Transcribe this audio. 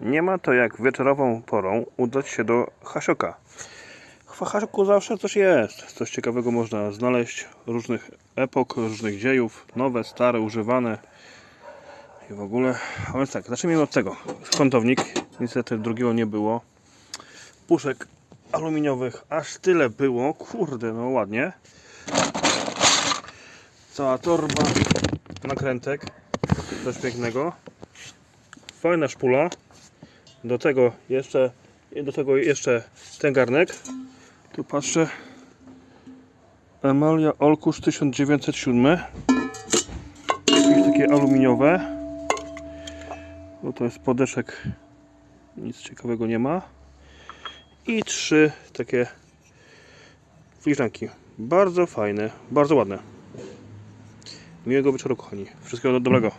Nie ma to jak wieczorową porą udać się do Hasioka. W Hasioku zawsze coś jest. Coś ciekawego można znaleźć. Różnych epok, różnych dziejów. Nowe, stare, używane. I w ogóle. A więc tak, zacznijmy od tego. Kątownik. Niestety drugiego nie było. Puszek aluminiowych aż tyle było. Kurde, no ładnie. Cała torba nakrętek. Coś pięknego. Fajna szpula. Do tego jeszcze do tego jeszcze ten garnek. Tu patrzę. Emalia Olkusz 1907. Jakieś takie aluminiowe. Bo to jest podeszek. Nic ciekawego nie ma. I trzy takie filiżanki. Bardzo fajne, bardzo ładne. Miłego wieczoru kochani. Wszystkiego dobrego.